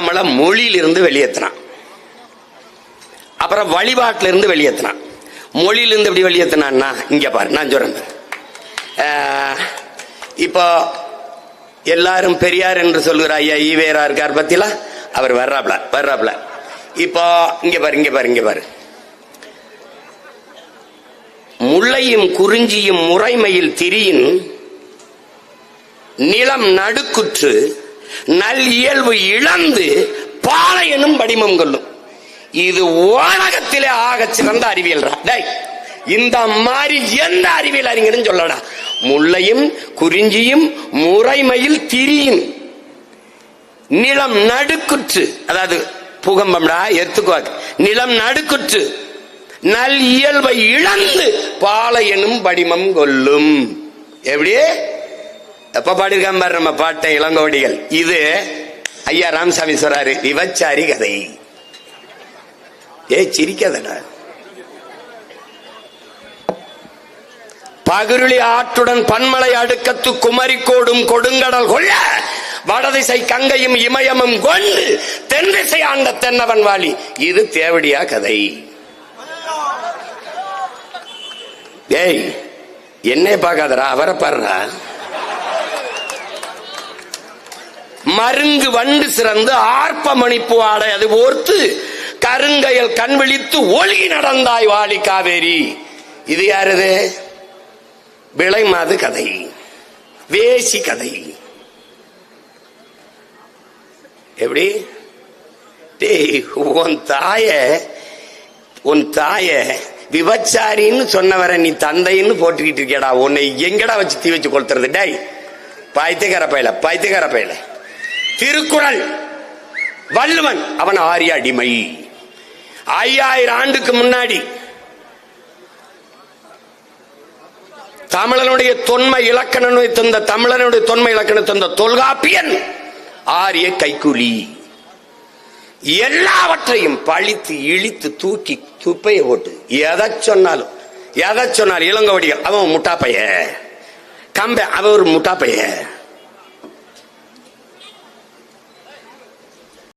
நம்மள மொழியிலிருந்து வெளியேற்றினான் அப்புறம் வழிபாட்டில இருந்து வெளியேற்றினான் மொழியிலிருந்து எப்படி வெளியேற்றினான்னா இங்க பாரு நான் சொல்றேன் இப்போ எல்லாரும் பெரியார் என்று சொல்லுகிற ஐயா ஈவேரா இருக்கார் பத்தில? அவர் வர்றாப்ல வர்றாப்ல இப்போ இங்க பாரு இங்க பாரு இங்க பாரு. முள்ளையும் குறிஞ்சியும் முறைமையில் திரியின் நிலம் நடுக்குற்று நல் இயல்பு இழந்து பாளையனும் படிமம் கொள்ளும். இது உலகத்திலே ஆக சிறந்த அறிவியல் டேய் இந்த மாதிரி எந்த அறிவியல் அறிஞரும் சொல்லடா முல்லையும் குறிஞ்சியும் முறைமையில் திரியும் நிலம் நடுக்குற்று. அதாவது பூகம்பம்டா எத்துக்குவாக்கு நிலம் நடுக்குற்று. நல் இயல்பை இழந்து பாலையனும் படிமம் கொல்லும் எப்படி? எப்ப பாடியிருக்காம பாரு நம்ம பாட்டை இளங்கோடிகள். இது ஐயா ராமசாமி சொல்றாரு விபச்சாரி கதை. ஏ சிரிக்காதடா. பகிருளி ஆற்றுடன் பன்மலை அடுக்கத்து குமரி கோடும் கொடுங்கடல் கொள்ள வடதிசை கங்கையும் இமயமும் கொண்டு தென் திசை ஆண்ட தென்னவன் வாலி. இது தேவடியா கதை. ஏய் என்னை பார்க்காதரா அவரை பாடுறா மருங்கு வண்டு சிறந்து ஆர்ப்ப மணிப்பு ஆடை அது ஓர்த்து கருங்கையல் கண் விழித்து ஒளி நடந்தாய் வாலி காவேரி. இது யாரது? விளை மாது கதை. வேசி கதை. எப்படி? டேய் உன் தாய உன் தாய விபச்சாரின்னு சொன்னவரை நீ தந்தைன்னு போட்டுக்கிட்டு இருக்கேடா உன்னை எங்கடா வச்சு தீ வச்சு கொளுத்துறது? டேய் பைத்தியக்கார பையல பைத்தியக்கார பையலை. திருக்குறள். வள்ளுவன் அவன் ஆரிய அடிமை. ஐயாயிரம் ஆண்டுக்கு முன்னாடி தமிழனுடைய தொன்மை இலக்கணனை தந்த தமிழனுடைய தொன்மை இலக்கணம் தந்த தொல்காப்பியன் ஆரிய கைக்குலி. எல்லாவற்றையும் பழித்து இழித்து தூக்கி துப்பையை போட்டு எதை சொன்னாலும் எதை சொன்னாலும் இளங்கவடிகள் அவன் முட்டாப்பைய கம்ப அவன் ஒரு முட்டாப்பைய